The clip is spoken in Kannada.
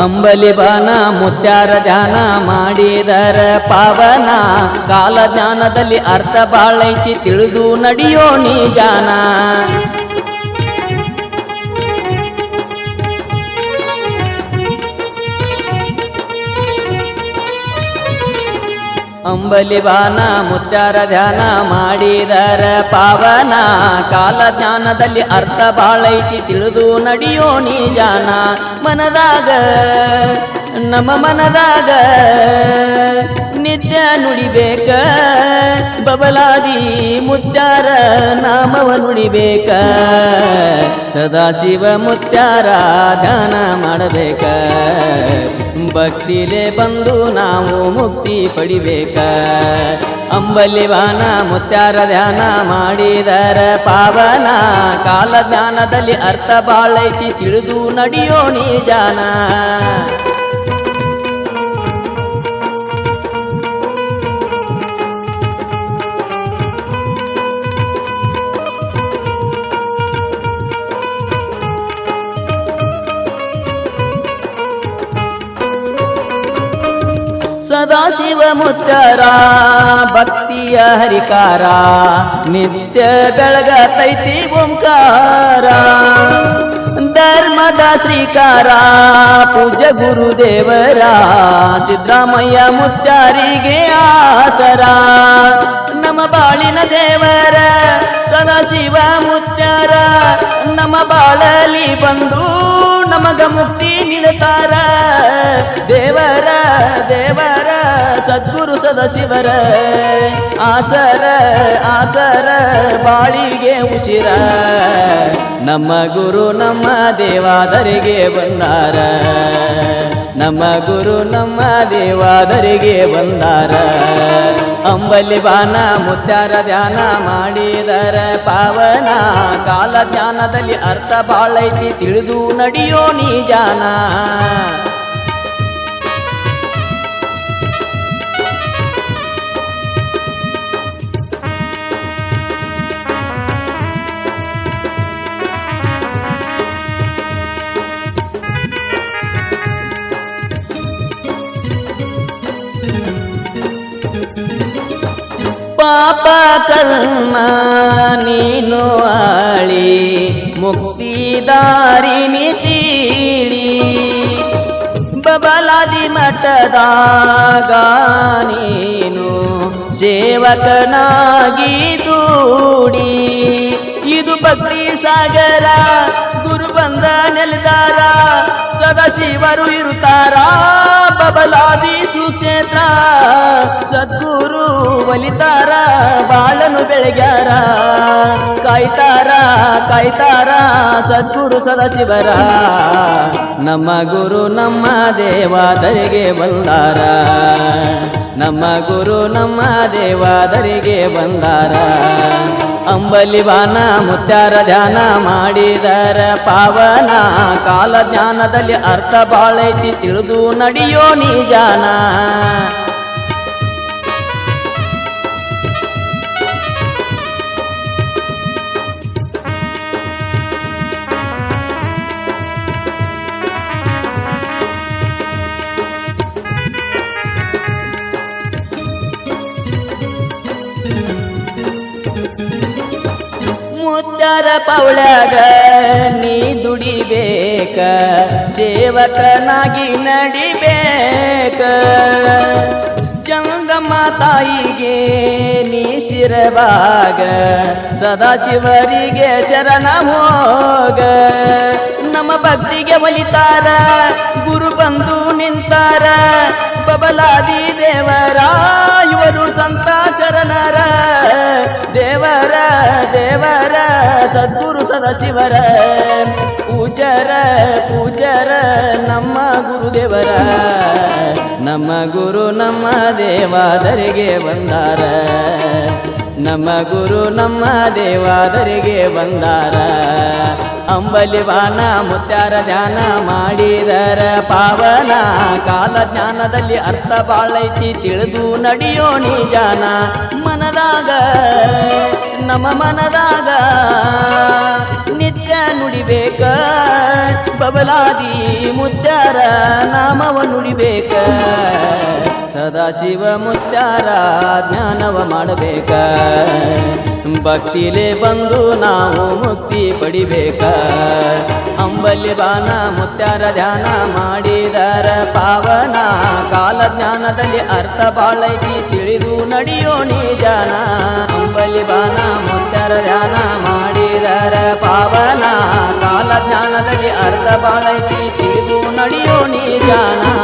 ಅಂಬಲಿ ಬಾನ ಮುತ್ಯಾರ ಧ್ಯಾನ ಮಾಡಿದರ ಪಾವನ ಕಾಲ ಜ್ಞಾನದಲ್ಲಿ ಅರ್ಥ ಬಾಳೈತಿ ತಿಳಿದು ನಡೆಯೋ ನೀ ಜಾನ. ಅಂಬಲಿ ಬಾನ, ಮುತ್ಯಾರ ಧ್ಯಾನ ಮಾಡಿದರ ಪಾವನ. ಕಾಲ ಜ್ಞಾನದಲ್ಲಿ ಅರ್ಥ ಬಾಳೈತಿ, ತಿಳಿದು ನಡೆಯೋ ನೀ ಜಾನ ಮನದಾಗ, ನಮ್ಮ ಮನದಾಗ ನಿತ್ಯ ನುಡಿಬೇಕ. ಬಬಲಾದಿ ಮುತ್ಯಾರ ನಾಮವ ನುಡಿಬೇಕ. ಸದಾಶಿವ ಮುತ್ಯಾರ ಧ್ಯಾನ ಮಾಡಬೇಕ. ಭಕ್ತಿಲೆ ಬಂದು ನಾವು ಮುಕ್ತಿ ಪಡಿಬೇಕ. ಅಂಬಲಿವಾನ ಮುತ್ಯಾರ ಧ್ಯಾನ ಮಾಡಿದರ ಪಾವನ. ಕಾಲ ಜ್ಞಾನದಲ್ಲಿ ಅರ್ಥ ಬಾಳೈತಿ, ತಿಳಿದು ನಡೆಯೋ ನೀ ಜಾನ. ಸದಾಶಿವ ಮುತ್ತರ ಭಕ್ತಿಯ ಹರಿಕಾರ, ನಿತ್ಯ ಬೆಳಗ ತೈತಿ ಓಂಕಾರ. ಧರ್ಮದ ಶ್ರೀಕಾರ ಪೂಜ ಗುರುದೇವರ, ಸಿದ್ದರಾಮಯ್ಯ ಮುತ್ತಾರಿಗೆ ಆಸರ. ನಮ್ಮ ಬಾಳಿನ ದೇವರ ಸದಾಶಿವ ಮುತ್ಯಾರ, ನಮ್ಮ ಬಾಳಲಿ ಬಂದು ನಮಗ ಮುಕ್ತಿ ನೀಡುತ್ತಾರ ದೇವರ ದೇವರ, ಸದ್ಗುರು ಸದಶಿವರ ಆಸರ ಆಸರ, ಬಾಳಿಗೆ ಉಸಿರ. ನಮ್ಮ ಗುರು ನಮ್ಮ ದೇವಾದರಿಗೆ ಬಂದಾರ. ನಮ್ಮ ಗುರು ನಮ್ಮ ದೇವಾದರಿಗೆ ಬಂದಾರ. ಅಂಬಲಿ ಬಾನ ಮುತ್ಯಾರ ಧ್ಯಾನ ಮಾಡಿದರ ಪಾವನ. ಕಾಲ ಧ್ಯಾನದಲ್ಲಿ ಅರ್ಥ ಬಾಳೈತಿ ತಿಳಿದು ನಡೆಯೋ ನೀ ಜಾನ. ಪಾಪ ಕರ್ಮ ನೀನು ಆಳಿ ಮುಕ್ತಿ ದಾರಿ ತೀಳಿ. ಬಬಲಾದಿ ಮಠದ ನೀನು ಸೇವಕನಾಗಿ ದೂಡಿ ಇದು ಭಕ್ತಿ ಸಾಗರ ಗುರು ಬಂದ ನೆಲೆದಾರ, ಸದಾಶಿವರು ಇರುತ್ತಾರ. ಬಬಲಾದಿ ಸುಚೇತ ಸದ್ಗುರು ಒಲಿತಾರ ಬಾಳನು ಬೆಳಗ್ಯಾರ. ಕಾಯ್ತಾರ ಕಾಯ್ತಾರ, ಸದ್ಗುರು ಸದಾಶಿವರ ನಮ್ಮ ಗುರು ನಮ್ಮ ದೇವಾದರಿಗೆ ಬಂದಾರ. ನಮ್ಮ ಗುರು ನಮ್ಮ ದೇವಾದರಿಗೆ ಬಂದಾರ. ಅಂಬಲಿ ಬಾನ ಮುತ್ಯಾರ ಧ್ಯಾನ ಮಾಡಿದರ. ಪಾವನ ಕಾಲ ಜ್ಞಾನದಲ್ಲಿ ಅರ್ಥ ಬಾಳೈತಿ, ತಿಳಿದು ನಡೆಯೋ ನೀ ಜಾನ. ಮುತ್ತರ ಪೌಳಗ ನೀ ದುಡಿಬೇಕ, ಸೇವಕನಾಗಿ ನಡಿಬೇಕ. ಜಂಗಮ್ಮ ತಾಯಿಗೆ ನೀ ಶಿರವಾಗ ಸದಾಶಿವರಿಗೆ ಶರಣ ಹೋಗ. ನಮ್ಮ ಭಕ್ತಿಗೆ ಒಲಿತಾರ, ಗುರು ಬಂದು ನಿಂತಾರ, ಬಬಲಾದಿ ದೇವರ ದೇವರ ಸದ್ಗುರು ಸದಾಶಿವರ. ಪೂಜರ ಪೂಜರ ನಮ್ಮ ಗುರುದೇವರ. ನಮ್ಮ ಗುರು ನಮ್ಮ ದೇವಾದರಿಗೆ ಬಂದಾರ. ನಮ್ಮ ಗುರು ನಮ್ಮ ದೇವಾದರಿಗೆ ಬಂದಾರ. ಅಂಬಲಿವಾನ ಮುತ್ಯಾರ ಧ್ಯಾನ ಮಾಡಿದರ ಪಾವನ. ಕಾಲ ಜ್ಞಾನದಲ್ಲಿ ಅರ್ಥ ಬಾಳೈತಿ, ತಿಳಿದು ನಡೆಯೋ ನೀ ಜಾನ ಮನದಾಗ, ನಮ್ಮ ಮನದಾಗ ನಿತ್ಯ ನುಡಿಬೇಕ. ಬಬಲಾದಿ ಮುತ್ಯಾರ ನಾಮವ ನುಡಿಬೇಕ. ಸದಾಶಿವ ಮುತ್ಯಾರ ಜ್ಞಾನವ ಮಾಡಬೇಕ. ಭಕ್ತಿಲೇ ಬಂದು ನಾವು ಮುಕ್ತಿ ಪಡಿಬೇಕ. ಅಂಬಲಿ ಬಾನ ಮುತ್ಯಾರ ಧ್ಯಾನ ಮಾಡಿದರ ಪಾವನ ಕಾಲ ಜ್ಞಾನದಲ್ಲಿ ಅರ್ಥ ಬಾಳೈತಿ, ತಿಳಿದು ನಡೆಯೋ ನಿಜಾನ. ಅಂಬಲಿ ಬಾನ ಮುತ್ಯಾರ ಧ್ಯಾನ ಮಾಡಿದರ ಪಾವನ ಕಾಲ ಜ್ಞಾನದಲ್ಲಿ ಅರ್ಥ ಬಾಳೈತಿ, ತಿಳಿದು ನಡೆಯೋ ನಿಜಾನ.